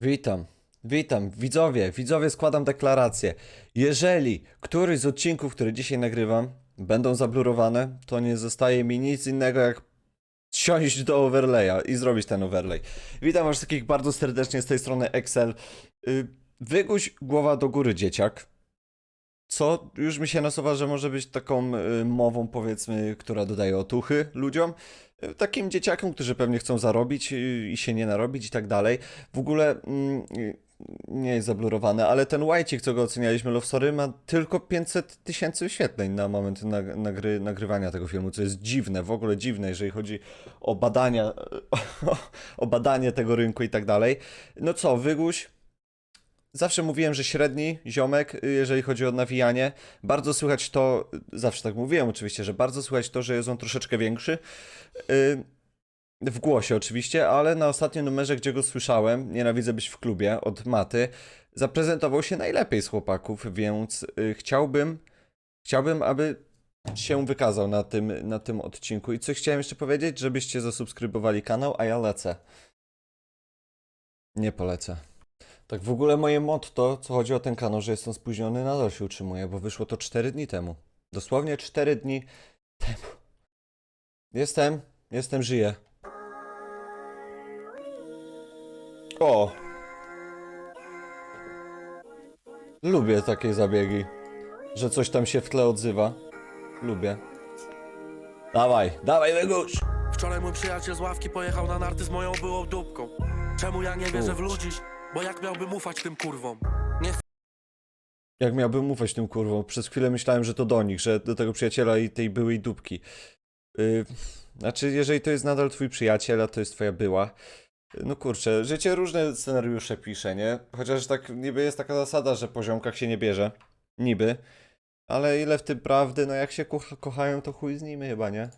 Witam, witam, widzowie, widzowie, składam deklarację. Jeżeli któryś z odcinków, które dzisiaj nagrywam, będą zablurowane, to nie zostaje mi nic innego jak siąść do overlaya i zrobić ten overlay. Witam was wszystkich bardzo serdecznie z tej strony Excel. Y, Wyguś głowa do góry, dzieciak. Co już mi się nasuwa, że może być taką y, mową, powiedzmy, która dodaje otuchy ludziom. Y, Takim dzieciakom, którzy pewnie chcą zarobić y, i się nie narobić i tak dalej. W ogóle mm, nie jest zablurowane, ale ten Łajcik, co go ocenialiśmy, Love Story, ma tylko 500 tysięcy wyświetleń na moment nag- nagry- nagrywania tego filmu, co jest dziwne, w ogóle dziwne, jeżeli chodzi o badania, o badanie tego rynku i tak dalej. No co, Wyguś, Zawsze mówiłem, że średni ziomek, y, jeżeli chodzi o nawijanie. Bardzo słychać to, y, zawsze tak mówiłem oczywiście, że bardzo słychać to, że jest on troszeczkę większy. Y, W głosie oczywiście, ale na ostatnim numerze, gdzie go słyszałem, Nienawidzę być w klubie od Maty, zaprezentował się najlepiej z chłopaków, więc chciałbym, chciałbym, aby się wykazał na tym, na tym odcinku. I co chciałem jeszcze powiedzieć, żebyście zasubskrybowali kanał, a ja lecę. Nie polecę. Tak w ogóle moje motto, co chodzi o ten kanał, że jestem spóźniony, nadal się utrzymuje, bo wyszło to 4 dni temu. Dosłownie 4 dni temu. Jestem, jestem, żyję. O! Lubię takie zabiegi, że coś tam się w tle odzywa. Lubię. Dawaj, dawaj, Wygusz! Wczoraj mój przyjaciel z ławki pojechał na narty z moją byłą dupką. Czemu ja nie wierzę w ludzi? Bo jak miałbym ufać tym kurwom? Jak miałbym ufać tym kurwom? Przez chwilę myślałem, że to do nich, że do tego przyjaciela i tej byłej dupki. Yy, znaczy, jeżeli to jest nadal twój przyjaciel, a to jest twoja była, no kurczę, życie różne scenariusze pisze, nie? Chociaż tak niby jest taka zasada, że po ziomkach się nie bierze. Niby. Ale ile w tym prawdy, no jak się kocha- kochają, to chuj z nimi chyba, nie?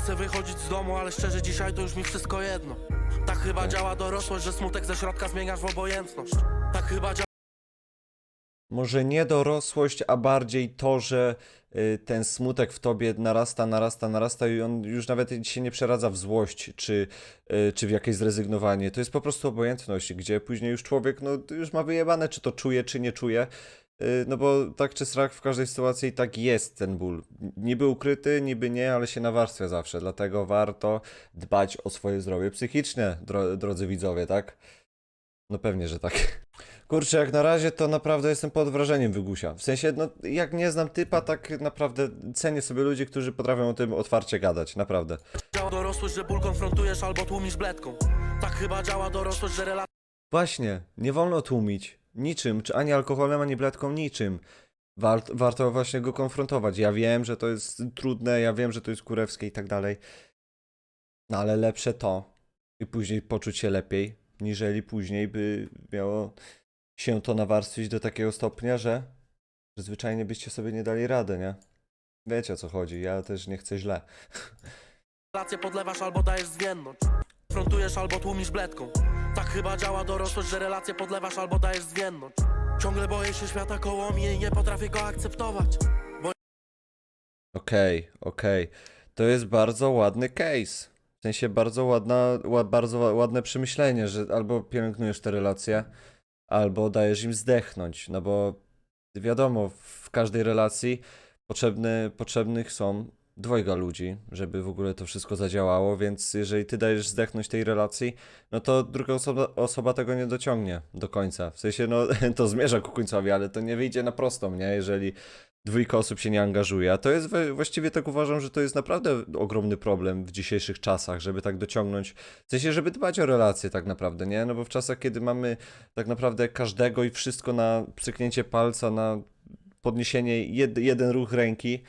Chcę wychodzić z domu, ale szczerze dzisiaj to już mi wszystko jedno. Tak chyba działa dorosłość, że smutek ze środka zmieniasz w obojętność. Tak chyba działa Może nie dorosłość, a bardziej to, że y, ten smutek w tobie narasta, narasta, narasta i on już nawet się nie przeradza w złość, czy, y, czy w jakieś zrezygnowanie. To jest po prostu obojętność, gdzie później już człowiek no, już ma wyjebane, czy to czuje, czy nie czuje. Y, No bo tak czy srak w każdej sytuacji i tak jest ten ból. Niby ukryty, niby nie, ale się nawarstwia zawsze. Dlatego warto dbać o swoje zdrowie psychiczne, dro drodzy widzowie, tak? No pewnie, że tak. Kurczę, jak na razie to naprawdę jestem pod wrażeniem Wygusia. W sensie, no jak nie znam typa, tak naprawdę cenię sobie ludzi, którzy potrafią o tym otwarcie gadać, naprawdę. dorosłość, że ból konfrontujesz albo tłumisz bledką. Tak chyba działa dorosłość, że relacje Właśnie, nie wolno tłumić niczym, czy ani alkoholem, ani bledką, niczym. Wart, warto właśnie go konfrontować. Ja wiem, że to jest trudne, ja wiem, że to jest kurewskie i tak dalej. No ale lepsze to i później poczuć się lepiej, niżeli później by miało się to nawarstwić do takiego stopnia, że, że zwyczajnie byście sobie nie dali rady, nie? Wiecie o co chodzi, ja też nie chcę źle. podlewasz albo dajesz zwiędnąć. Konfrontujesz albo tłumisz bledką. Tak chyba działa dorosłość, że relacje podlewasz albo dajesz. Ciągle boję się świata koło mnie i nie potrafię go akceptować. Okej, okej. To jest bardzo ładny case. W sensie bardzo ładna, ła, bardzo ła- ładne przemyślenie, że albo pielęgnujesz te relacje, albo dajesz im zdechnąć. No bo wiadomo, w każdej relacji potrzebny, potrzebnych są dwojga ludzi, żeby w ogóle to wszystko zadziałało, więc jeżeli ty dajesz zdechnąć tej relacji, no to druga osoba, osoba tego nie dociągnie do końca. W sensie, no to zmierza ku końcowi, ale to nie wyjdzie na prostą, nie? Jeżeli dwójka osób się nie angażuje. A to jest właściwie tak uważam, że to jest naprawdę ogromny problem w dzisiejszych czasach, żeby tak dociągnąć. W sensie, żeby dbać o relacje tak naprawdę, nie? No bo w czasach, kiedy mamy tak naprawdę każdego i wszystko na przyknięcie palca, na podniesienie jed, jeden ruch ręki,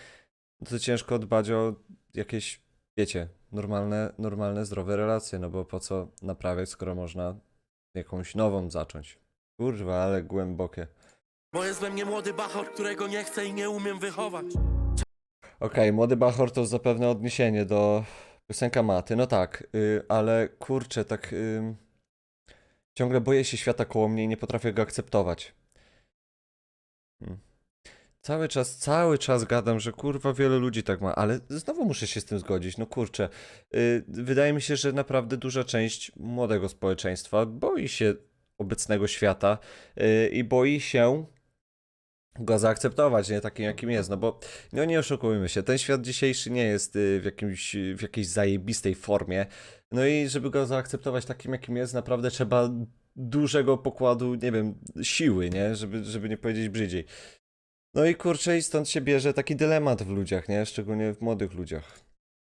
no to ciężko dbać o jakieś, wiecie, normalne, normalne, zdrowe relacje, no bo po co naprawiać, skoro można jakąś nową zacząć. Kurwa, ale głębokie. Bo jest we mnie młody bachor, którego nie chcę i nie umiem wychować. Okej, Młody Bachor to zapewne odniesienie do piosenka Maty. No tak, y, ale kurczę, tak ym, ciągle boję się świata koło mnie i nie potrafię go akceptować. Hmm. Cały czas, cały czas gadam, że kurwa wiele ludzi tak ma, ale znowu muszę się z tym zgodzić. No kurczę, y, wydaje mi się, że naprawdę duża część młodego społeczeństwa boi się obecnego świata yy, i boi się go zaakceptować, nie takim jakim jest, no bo no nie oszukujmy się, ten świat dzisiejszy nie jest y, w, jakimś, w jakiejś zajebistej formie, no i żeby go zaakceptować takim jakim jest, naprawdę trzeba dużego pokładu, nie wiem, siły, nie, żeby, żeby nie powiedzieć brzydziej. No i kurczę, i stąd się bierze taki dylemat w ludziach, nie, szczególnie w młodych ludziach.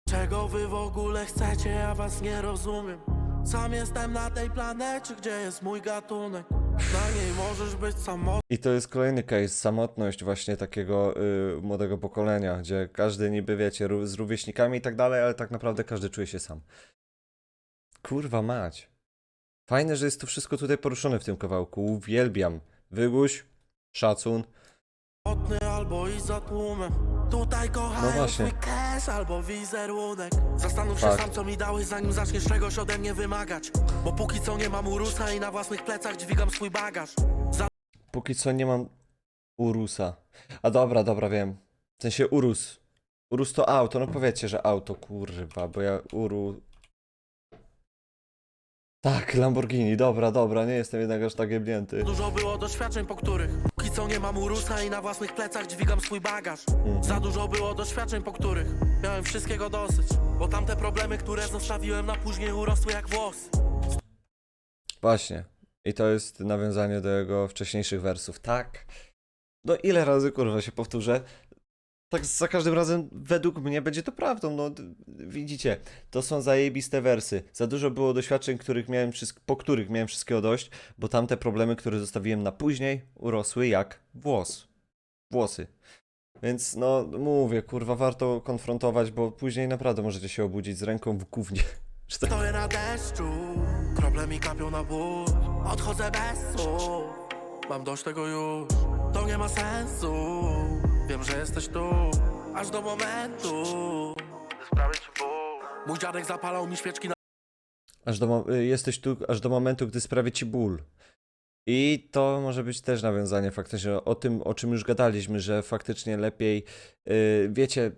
Czego wy w ogóle chcecie, ja was nie rozumiem Sam jestem na tej planecie, gdzie jest mój gatunek Na niej możesz być samotny I to jest kolejny case, samotność właśnie takiego y, młodego pokolenia, gdzie każdy niby, wiecie, ró- z rówieśnikami i tak dalej, ale tak naprawdę każdy czuje się sam. Kurwa mać. Fajne, że jest to wszystko tutaj poruszone w tym kawałku. Uwielbiam. Wyguś, szacun. Albo i za tłumem Tutaj kochają No właśnie. twój cash albo wizerunek Zastanów się Fakt. sam co mi dałeś zanim zaczniesz czegoś ode mnie wymagać Bo póki co nie mam urusa i na własnych plecach dźwigam swój bagaż Póki co nie mam Urusa. A dobra, dobra, wiem. W sensie Urus. Urus to auto, no powiedzcie, że auto, kurwa, bo ja Uru... Tak, Lamborghini, dobra, dobra, nie jestem jednak aż tak jebnięty. Dużo było doświadczeń, po których Póki co nie mam urusa i na własnych plecach dźwigam swój bagaż Mhm. Za dużo było doświadczeń, po których Miałem wszystkiego dosyć Bo tamte problemy, które zostawiłem na później urosły jak włosy Właśnie. I to jest nawiązanie do jego wcześniejszych wersów. Tak. No ile razy kurwa się powtórzę? Tak za każdym razem według mnie będzie to prawdą. No widzicie, to są zajebiste wersy. Za dużo było doświadczeń, których miałem po których miałem wszystkiego dość, bo tamte problemy, które zostawiłem na później, urosły jak włos. Włosy. Więc no mówię, kurwa, warto konfrontować, bo później naprawdę możecie się obudzić z ręką w gównie. Tak Stoję na deszczu Krople mi kapią na but Odchodzę bez słów Mam dość tego już To nie ma sensu. Wiem, że jesteś tu Aż do momentu. Gdy sprawię ci ból. Mój dziadek zapalał mi świeczki na Aż do, y, jesteś tu aż do momentu, gdy sprawi ci ból. I to może być też nawiązanie faktycznie o tym, o czym już gadaliśmy, że faktycznie lepiej, y, wiecie,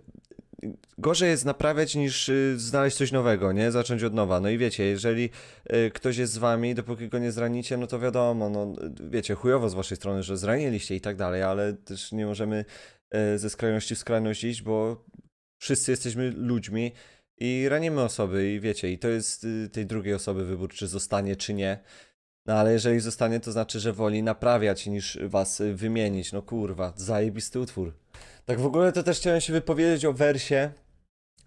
gorzej jest naprawiać niż y, znaleźć coś nowego, nie? Zacząć od nowa. No i wiecie, jeżeli y, ktoś jest z wami, dopóki go nie zranicie, no to wiadomo, no wiecie, chujowo z waszej strony, że zraniliście i tak dalej, ale też nie możemy y, ze skrajności w skrajność iść, bo wszyscy jesteśmy ludźmi i ranimy osoby i wiecie, i to jest tej drugiej osoby wybór, czy zostanie, czy nie. No ale jeżeli zostanie, to znaczy, że woli naprawiać niż was y, wymienić. No kurwa, zajebisty utwór. Tak w ogóle to też chciałem się wypowiedzieć o wersie,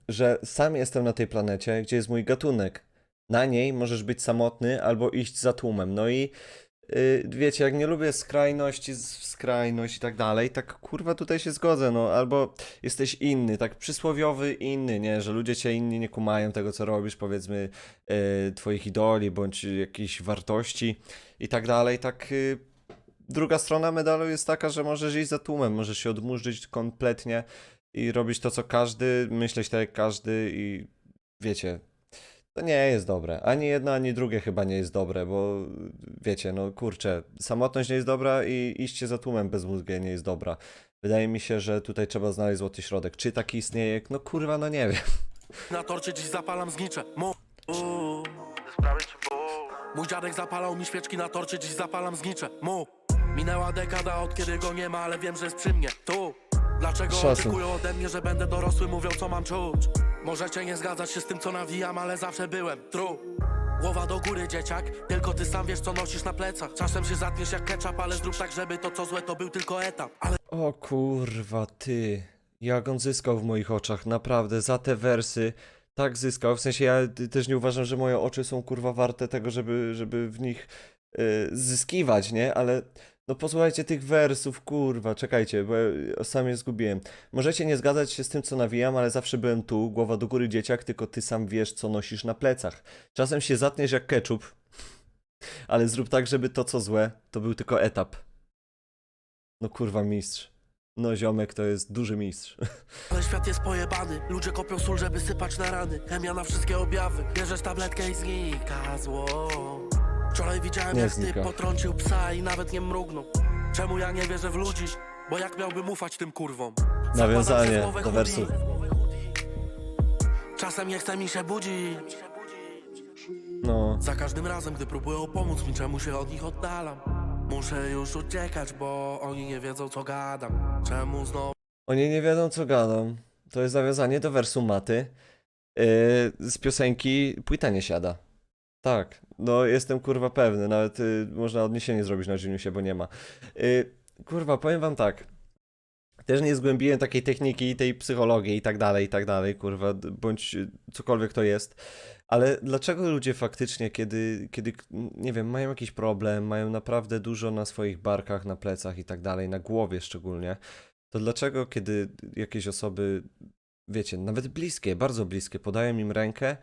że sam jestem na tej planecie, gdzie jest mój gatunek. Na niej możesz być samotny albo iść za tłumem. No i wiecie, jak nie lubię skrajności, z- skrajność i tak dalej, tak kurwa tutaj się zgodzę, no albo jesteś inny, tak przysłowiowy inny, nie, że ludzie cię inni nie kumają tego, co robisz, powiedzmy, e, twoich idoli, bądź jakichś wartości i tak dalej, tak y, druga strona medalu jest taka, że możesz iść za tłumem, możesz się odmurzyć kompletnie i robić to, co każdy, myśleć tak jak każdy i wiecie, to nie jest dobre. Ani jedno, ani drugie chyba nie jest dobre, bo wiecie, no kurczę, samotność nie jest dobra i iście za tłumem bezmózgie nie jest dobra. Wydaje mi się, że tutaj trzeba znaleźć złoty środek. Czy taki istnieje? No kurwa, no nie wiem. Na torcie dziś zapalam znicze ból Mój dziadek zapalał mi świeczki na torcie Dziś zapalam znicze Mu Minęła dekada od kiedy go nie ma Ale wiem, że jest przy mnie Tu Dlaczego Szacun. oczekują ode mnie, że będę dorosły Mówią co mam czuć Możecie nie zgadzać się z tym co nawijam Ale zawsze byłem True Głowa do góry dzieciak Tylko ty sam wiesz co nosisz na plecach Czasem się zatniesz jak ketchup Ale zrób tak, żeby to co złe to był tylko etap Ale O kurwa, ty. Jak on zyskał w moich oczach, naprawdę, za te wersy. Tak zyskał, w sensie ja też nie uważam, że moje oczy są kurwa warte tego, żeby, żeby w nich y, zyskiwać, nie? Ale no posłuchajcie tych wersów, kurwa, czekajcie, bo ja sam je zgubiłem. Możecie nie zgadzać się z tym, co nawijam, ale zawsze byłem tu, głowa do góry dzieciak, tylko ty sam wiesz, co nosisz na plecach. Czasem się zatniesz jak ketchup, ale zrób tak, żeby to, co złe, to był tylko etap. No kurwa, mistrz. No ziomek to jest duży mistrz. Ale świat jest pojebany Ludzie kopią sól, żeby sypać na rany Chemia na wszystkie objawy Bierzesz tabletkę i znika zło Wczoraj widziałem Nie jak znika. ty potrącił psa i nawet nie mrugnął Czemu ja nie wierzę w ludzi? Bo jak miałbym ufać tym kurwom? Zakładam Nawiązanie głowę do hoodie. wersu. Czasem nie chce mi się budzić No. Za każdym razem, gdy próbują pomóc mi, czemu się od nich oddalam Muszę już uciekać, bo oni nie wiedzą co gadam Czemu znowu Oni nie wiedzą co gadą. To jest nawiązanie do wersu maty yy, z piosenki Płyta nie siada. Tak, no jestem kurwa pewny, nawet y, można odniesienie zrobić na Geniusie, bo nie ma. Y, kurwa, powiem wam tak. Też nie zgłębiłem takiej techniki, tej psychologii i tak dalej, i tak dalej, kurwa, bądź y, cokolwiek to jest. Ale dlaczego ludzie faktycznie, kiedy, kiedy, nie wiem, mają jakiś problem, mają naprawdę dużo na swoich barkach, na plecach i tak dalej, na głowie szczególnie, to dlaczego, kiedy jakieś osoby, wiecie, nawet bliskie, bardzo bliskie, podają im rękę,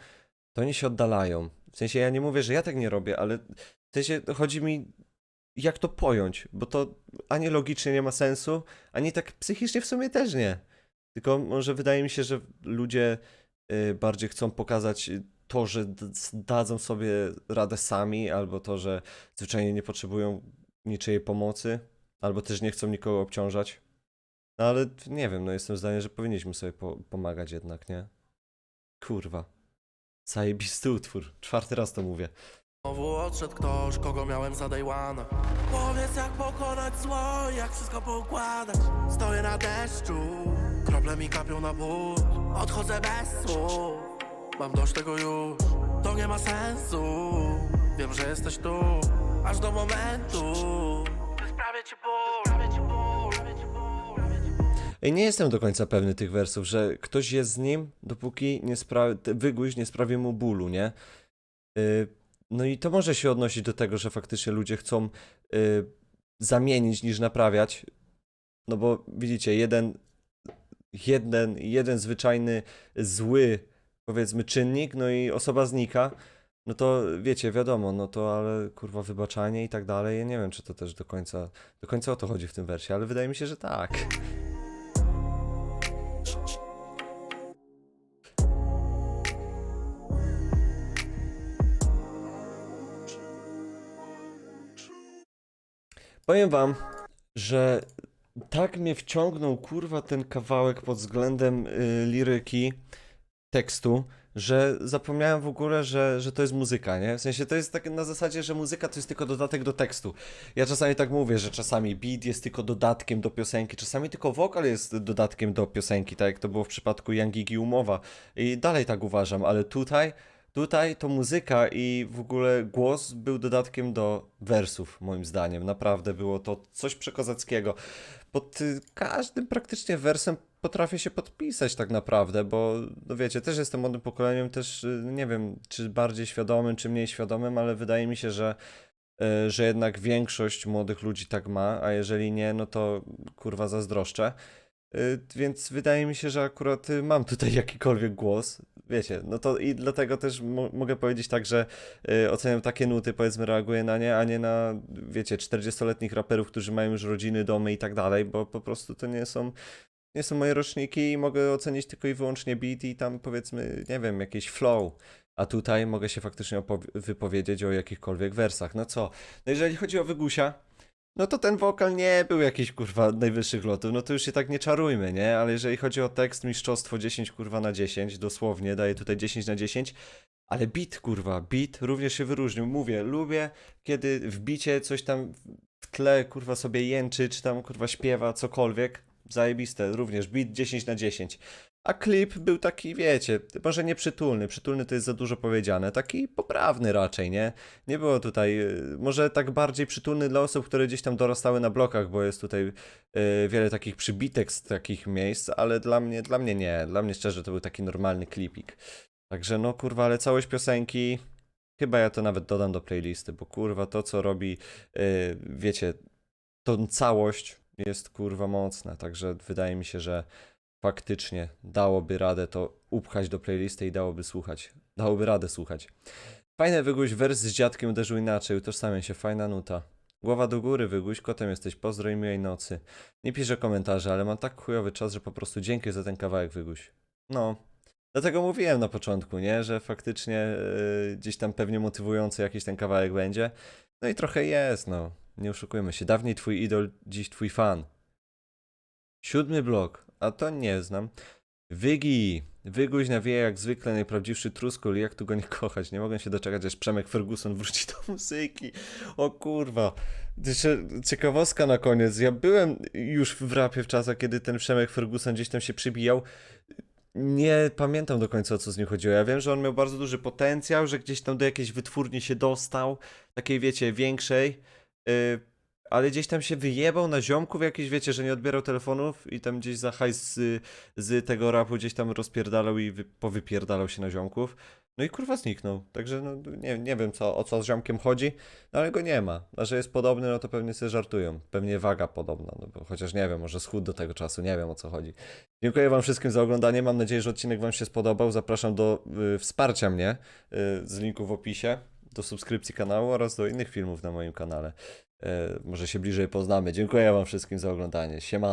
to oni się oddalają. W sensie ja nie mówię, że ja tak nie robię, ale w sensie chodzi mi, jak to pojąć, bo to ani logicznie nie ma sensu, ani tak psychicznie w sumie też nie. Tylko może wydaje mi się, że ludzie y, bardziej chcą pokazać to, że dadzą sobie radę sami, albo to, że zwyczajnie nie potrzebują niczyjej pomocy, albo też nie chcą nikogo obciążać. No ale nie wiem, no jestem zdania, że powinniśmy sobie po pomagać jednak, nie? Kurwa. Zajebisty utwór. Czwarty raz to mówię. odszedł ktoś, kogo miałem za day one Powiedz jak pokonać zło, jak wszystko poukładać. Stoję na deszczu, krople mi kapią na but Odchodzę bez słów, mam dość tego już. To nie ma sensu, wiem, że jesteś tu Aż do momentu, by Sprawię ci ból, nie jestem do końca pewny tych wersów, że ktoś jest z nim, dopóki nie nie sprawi mu bólu, nie? Y, no i to może się odnosić do tego, że faktycznie ludzie chcą y, zamienić niż naprawiać. No bo widzicie, jeden, jeden, jeden zwyczajny, zły, powiedzmy, czynnik, no i osoba znika. No to wiecie, wiadomo, no to ale kurwa wybaczanie i tak dalej. Ja nie wiem, czy to też do końca, do końca o to chodzi w tym wersie, ale wydaje mi się, że tak. Powiem wam, że tak mnie wciągnął kurwa ten kawałek pod względem y, liryki, tekstu, że zapomniałem w ogóle, że, że to jest muzyka, nie? W sensie to jest tak na zasadzie, że muzyka to jest tylko dodatek do tekstu. Ja czasami tak mówię, że czasami beat jest tylko dodatkiem do piosenki, czasami tylko wokal jest dodatkiem do piosenki, tak jak to było w przypadku Young Gigi Umowa. I dalej tak uważam, ale tutaj Tutaj to muzyka i w ogóle głos był dodatkiem do wersów, moim zdaniem. Naprawdę było to coś przekozackiego. Pod y, każdym praktycznie wersem potrafię się podpisać tak naprawdę, bo no wiecie, też jestem młodym pokoleniem, też y, nie wiem, czy bardziej świadomym, czy mniej świadomym, ale wydaje mi się, że y, że jednak większość młodych ludzi tak ma, a jeżeli nie, no to kurwa zazdroszczę. Y, Więc wydaje mi się, że akurat mam tutaj jakikolwiek głos. Wiecie, no to i dlatego też mo mogę powiedzieć tak, że y, oceniam takie nuty, powiedzmy, reaguję na nie, a nie na, wiecie, 40-letnich raperów, którzy mają już rodziny, domy i tak dalej, bo po prostu to nie są, nie są moje roczniki i mogę ocenić tylko i wyłącznie beat i tam powiedzmy, nie wiem, jakiś flow. A tutaj mogę się faktycznie wypowiedzieć o jakichkolwiek wersach. No co? No jeżeli chodzi o Wygusia, no to ten wokal nie był jakiś kurwa najwyższych lotów, no to już się tak nie czarujmy, nie? Ale jeżeli chodzi o tekst, mistrzostwo 10 kurwa na 10, dosłownie, daję tutaj 10 na 10, ale beat kurwa, beat również się wyróżnił. Mówię, lubię, kiedy w bicie coś tam w tle kurwa sobie jęczy, czy tam kurwa śpiewa, cokolwiek. Zajebiste, również beat 10 na 10. A klip był taki, wiecie, może nie przytulny, przytulny to jest za dużo powiedziane, taki poprawny raczej, nie? Nie było tutaj, y, może tak bardziej przytulny dla osób, które gdzieś tam dorastały na blokach, bo jest tutaj y, wiele takich przybitek z takich miejsc, ale dla mnie, dla mnie nie, dla mnie szczerze to był taki normalny klipik. Także no kurwa, ale całość piosenki, chyba ja to nawet dodam do playlisty, bo kurwa to co robi, y, wiecie, tą całość jest kurwa mocna, także wydaje mi się, że faktycznie dałoby radę to upchać do playlisty i dałoby słuchać. Dałoby radę słuchać. Fajne wyguś, wers z dziadkiem uderzył inaczej, utożsamiam się, fajna nuta. Głowa do góry, wyguś, kotem jesteś, pozdro i miłej nocy. Nie piszę komentarzy, ale mam tak chujowy czas, że po prostu dzięki za ten kawałek, wyguś. No, dlatego mówiłem na początku, nie, że faktycznie yy, gdzieś tam pewnie motywujący jakiś ten kawałek będzie. No i trochę jest, no, nie oszukujmy się. Dawniej twój idol, dziś twój fan. Siódmy blok, a to nie znam. Wygi, Wyguź nawieje jak zwykle najprawdziwszy truskul, jak tu go nie kochać. Nie mogę się doczekać, aż Przemek Ferguson wróci do muzyki. O kurwa. Ciekawostka na koniec. Ja byłem już w rapie w czasach, kiedy ten Przemek Ferguson gdzieś tam się przybijał. Nie pamiętam do końca o co z nim chodziło. Ja wiem, że on miał bardzo duży potencjał, że gdzieś tam do jakiejś wytwórni się dostał, takiej wiecie, większej. Y, ale gdzieś tam się wyjebał na ziomków jakieś, wiecie, że nie odbierał telefonów i tam gdzieś za hajs z, z tego rapu gdzieś tam rozpierdalał i wy, powypierdalał się na ziomków. No i kurwa zniknął. Także no, nie, nie wiem co, o co z ziomkiem chodzi, no ale go nie ma. A że jest podobny, no to pewnie sobie żartują. Pewnie waga podobna, no bo chociaż nie wiem, może schód do tego czasu, nie wiem o co chodzi. Dziękuję wam wszystkim za oglądanie, mam nadzieję, że odcinek wam się spodobał. Zapraszam do y, wsparcia mnie y, z linku w opisie, do subskrypcji kanału oraz do innych filmów na moim kanale. E, może się bliżej poznamy. Dziękuję wam wszystkim za oglądanie. Siema.